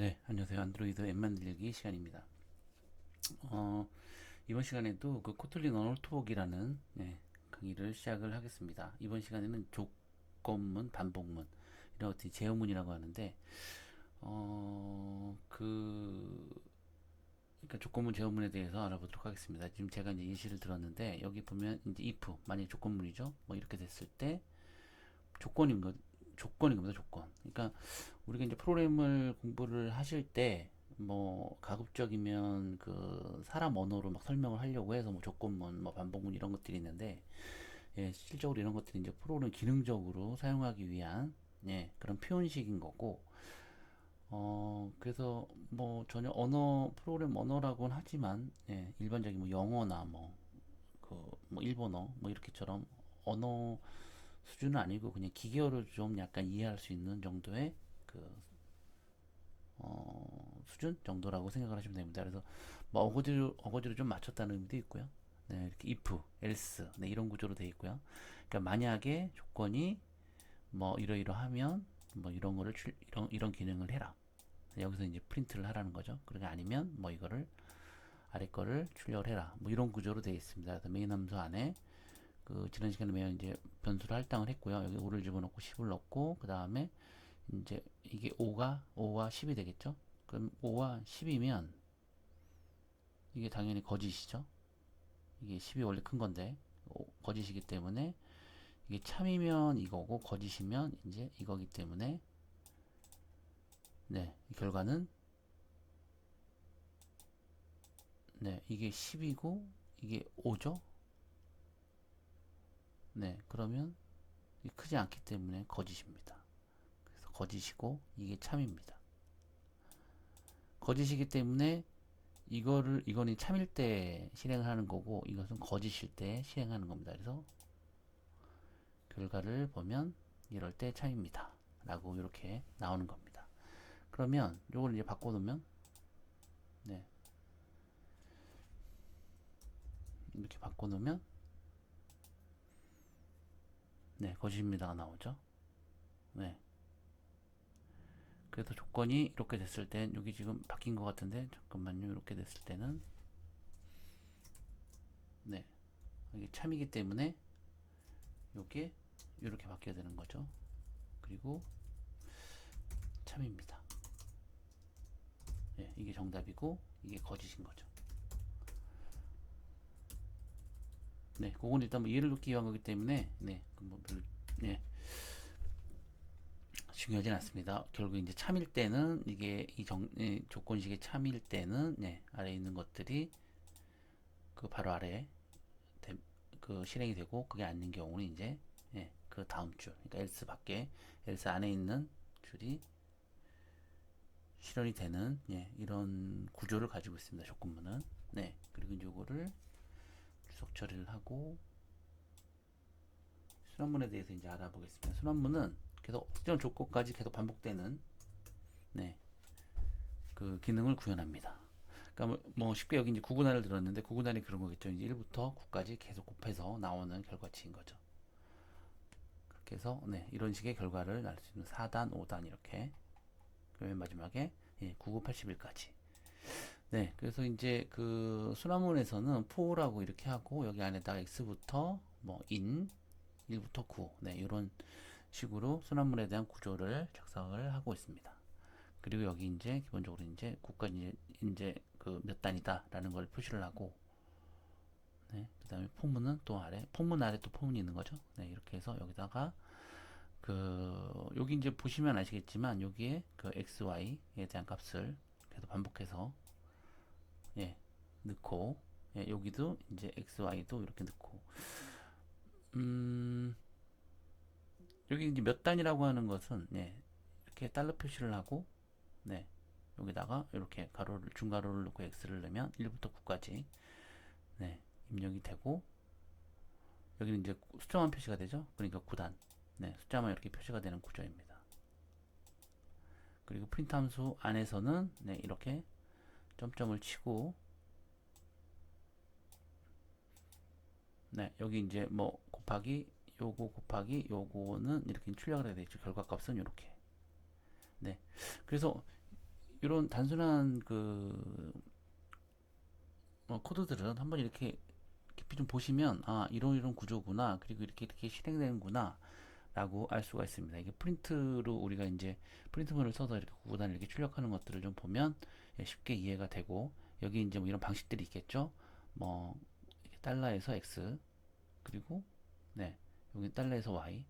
네, 안녕하세요. 안드로이드 앱 만들기 시간입니다. 어, 이번 시간에도 그 코틀린 언어토복이라는 네, 강의를 시작을 하겠습니다. 이번 시간에는 조건문, 반복문, 이런 것들이 제어문이라고 하는데, 어, 그, 그러니까 조건문, 제어문에 대해서 알아보도록 하겠습니다. 지금 제가 이제 예시를 들었는데, 여기 보면 이제 if, 만약에 조건문이죠. 뭐 이렇게 됐을 때, 조건인 것, 조건인 겁니다, 조건. 그러니까 우리가 이제 프로그램을 공부를 하실 때, 뭐, 가급적이면 그 사람 언어로 막 설명을 하려고 해서 뭐 조건문, 뭐 반복문 이런 것들이 있는데, 예, 실질적으로 이런 것들이 이제 프로그램 기능적으로 사용하기 위한, 예, 그런 표현식인 거고, 어, 그래서 뭐 전혀 언어, 프로그램 언어라고는 하지만, 예, 일반적인 뭐 영어나 뭐, 그, 뭐 일본어, 뭐 이렇게처럼 언어 수준은 아니고 그냥 기계어를 좀 약간 이해할 수 있는 정도의 그 어, 수준 정도라고 생각을 하시면 됩니다. 그래서 뭐 어거지로 어거지로 좀 맞췄다는 의미도 있고요. 네, 이렇게 if, else, 네, 이런 구조로 되어 있고요. 그러니까 만약에 조건이 뭐 이러이러하면 뭐 이런 거를 출, 이런 이런 기능을 해라. 여기서 이제 프린트를 하라는 거죠. 그러게 아니면 뭐 이거를 아래 거를 출력을 해라. 뭐 이런 구조로 되어 있습니다. 메인 함수 안에 그 지난 시간에 매연 이제 변수를 할당을 했고요. 여기 5를 집어넣고 10을 넣고 그 다음에 이제 이게 5가 5와 10이 되겠죠? 그럼 5와 10이면 이게 당연히 거짓이죠. 이게 10이 원래 큰 건데 오- 거짓이기 때문에 이게 참이면 이거고 거짓이면 이제 이거기 때문에 네, 이 결과는 네, 이게 10이고 이게 5죠? 네, 그러면 크지 않기 때문에 거짓입니다. 그래서 거짓이고 이게 참입니다. 거짓이기 때문에 이거를 이거는 참일 때 실행을 하는 거고 이것은 거짓일 때 실행하는 겁니다. 그래서 결과를 보면 이럴 때 참입니다. 라고 이렇게 나오는 겁니다. 그러면 이걸 이제 바꿔 놓으면 네 이렇게 바꿔 놓으면 네, 거짓입니다가 나오죠. 네. 그래서 조건이 이렇게 됐을 땐 여기 지금 바뀐 것 같은데 잠깐만요. 이렇게 됐을 때는 네. 이게 참이기 때문에 요게 이렇게 바뀌어야 되는 거죠. 그리고 참입니다. 네, 이게 정답이고 이게 거짓인 거죠. 네, 그건 일단 뭐 이해를 돕기 위한 거기 때문에 네, 그뭐 별, 네, 중요하진 않습니다. 결국 이제 참일 때는 이게 이 정, 예, 조건식의 참일 때는 네, 아래 에 있는 것들이 그 바로 아래 대, 그 실행이 되고 그게 아닌 경우는 이제 예, 그 다음 줄, 그러니까 else 밖에 else 안에 있는 줄이 실현이 되는 예, 이런 구조를 가지고 있습니다. 조건문은 네, 그리고 이제 요거를 주석 처리를 하고 순환문에 대해서 이제 알아보겠습니다. 순환문은 계속 특정 조건까지 계속 반복되는 네, 그 기능을 구현합니다. 그러니까 뭐, 뭐 쉽게 여기 이제 구분할을 들었는데 구분할이 그런 거겠죠. 이제 1부터 9까지 계속 곱해서 나오는 결과치인 거죠. 그렇게 해서 네, 이런 식의 결과를 날 수 있는 4단, 5단 이렇게 그맨 마지막에 예, 9, 9, 81까지 네, 그래서 이제 그 순환문에서는 for라고 이렇게 하고 여기 안에다가 x부터 뭐 in 1부터 9, 네, 이런 식으로 순환문에 대한 구조를 작성을 하고 있습니다. 그리고 여기 이제 기본적으로 이제 9까지 이제, 이제 그 몇 단이다라는 걸 표시를 하고 네, 그다음에 포문은 또 아래, 포문 아래 또 포문이 있는 거죠. 네, 이렇게 해서 여기다가 그 여기 이제 보시면 아시겠지만 여기에 그 x, y에 대한 값을 계속 반복해서 예, 넣고 예, 여기도 이제 x, y도 이렇게 넣고 음, 여기 이제 몇 단이라고 하는 것은 예, 이렇게 달러 표시를 하고 네, 여기다가 이렇게 가로를 중가로를 넣고 x를 넣으면 1부터 9까지 네, 입력이 되고 여기는 이제 숫자만 표시가 되죠. 그러니까 9단. 네, 숫자만 이렇게 표시가 되는 구조입니다. 그리고 프린트 함수 안에서는 네, 이렇게 점점을 치고 네, 여기 이제 뭐 곱하기 요거 곱하기 요거는 이렇게 출력을 해야 되죠. 결과값은 이렇게. 네. 그래서 이런 단순한 그 어, 코드들은 한번 이렇게 깊이 좀 보시면 아 이런 이런 구조구나 그리고 이렇게 이렇게 실행되는구나 라고 알 수가 있습니다. 이게 프린트로 우리가 이제 프린트문을 써서 이렇게 구단을 이렇게 출력하는 것들을 좀 보면 예, 쉽게 이해가 되고 여기 이제 뭐 이런 방식들이 있겠죠. 뭐 달러에서 x 그리고 네 여기 달러에서 y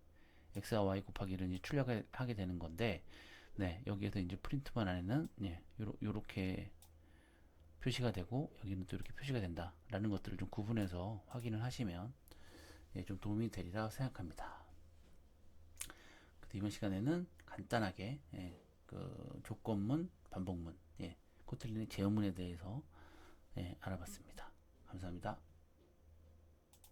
x와 y 곱하기 를 이제 출력을 하게 되는 건데 네 여기에서 이제 프린트만 안에는 예 요러, 요렇게 표시가 되고 여기는 또 이렇게 표시가 된다라는 것들을 좀 구분해서 확인을 하시면 예, 좀 도움이 되리라 생각합니다. 이번 시간에는 간단하게 예, 그 조건문, 반복문, 예, 코틀린의 제어문에 대해서 예, 알아봤습니다. 감사합니다.